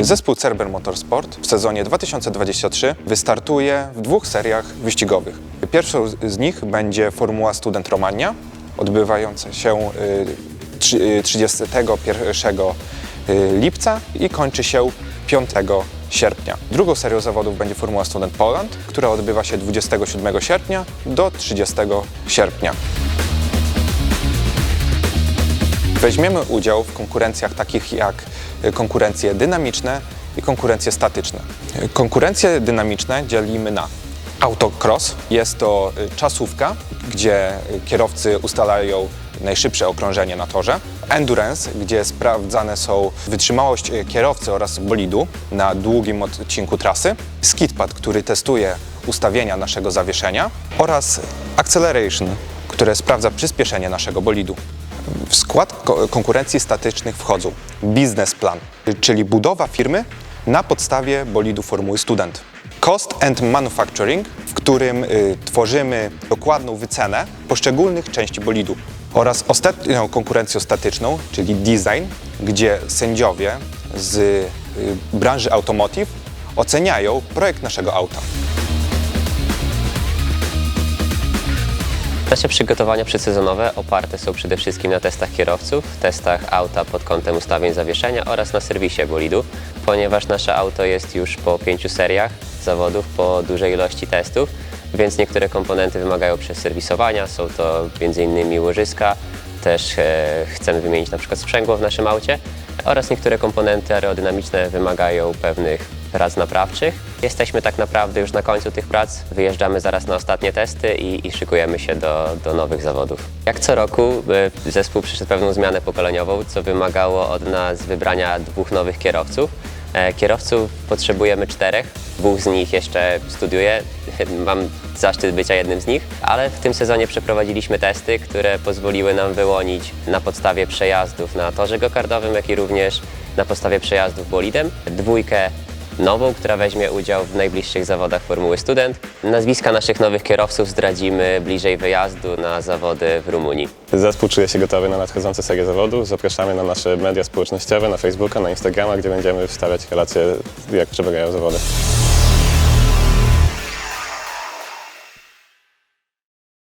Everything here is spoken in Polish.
Zespół Cerber Motorsport w sezonie 2023 wystartuje w dwóch seriach wyścigowych. Pierwszą z nich będzie Formuła Student Romania, odbywająca się y, trzy- y, 31 y, lipca i kończy się 5 sierpnia. Drugą serią zawodów będzie Formuła Student Poland, która odbywa się 27 sierpnia do 30 sierpnia. Weźmiemy udział w konkurencjach takich jak y, konkurencje dynamiczne i konkurencje statyczne. Y, Konkurencje dynamiczne dzielimy na autocross. Jest to y, czasówka, gdzie kierowcy ustalają najszybsze okrążenie na torze. Endurance, gdzie sprawdzane są wytrzymałość kierowcy oraz bolidu na długim odcinku trasy. Skidpad, który testuje ustawienia naszego zawieszenia. Oraz Acceleration, które sprawdza przyspieszenie naszego bolidu. Skład ko- konkurencji statycznych wchodzą biznesplan, czyli budowa firmy na podstawie bolidu Formuły Student. Cost and Manufacturing, w którym y, tworzymy dokładną wycenę poszczególnych części bolidu. Oraz ostatnią konkurencją statyczną, czyli design, gdzie sędziowie z y, branży automotive oceniają projekt naszego auta. Nasze przygotowania przedsezonowe oparte są przede wszystkim na testach kierowców, testach auta pod kątem ustawień zawieszenia oraz na serwisie bolidu, ponieważ nasze auto jest już po pięciu seriach zawodów, po dużej ilości testów, więc niektóre komponenty wymagają przeserwisowania. Są to m.in. łożyska, też e, chcemy wymienić na przykład sprzęgło w naszym aucie oraz niektóre komponenty aerodynamiczne wymagają pewnych prac naprawczych. Jesteśmy tak naprawdę już na końcu tych prac, wyjeżdżamy zaraz na ostatnie testy i, i szykujemy się do, do nowych zawodów. Jak co roku e, zespół przeszedł pewną zmianę pokoleniową, co wymagało od nas wybrania dwóch nowych kierowców. E, Kierowców potrzebujemy czterech, dwóch z nich jeszcze studiuje. Mam zaszczyt bycia jednym z nich, ale w tym sezonie przeprowadziliśmy testy, które pozwoliły nam wyłonić na podstawie przejazdów na torze gokardowym, jak i również na podstawie przejazdów bolidem dwójkę nową, która weźmie udział w najbliższych zawodach Formuły Student. Nazwiska naszych nowych kierowców zdradzimy bliżej wyjazdu na zawody w Rumunii. Zespół czuje się gotowy na nadchodzące serię zawodów. Zapraszamy na nasze media społecznościowe, na Facebooka, na Instagrama, gdzie będziemy wstawiać relacje, jak przebiegają zawody.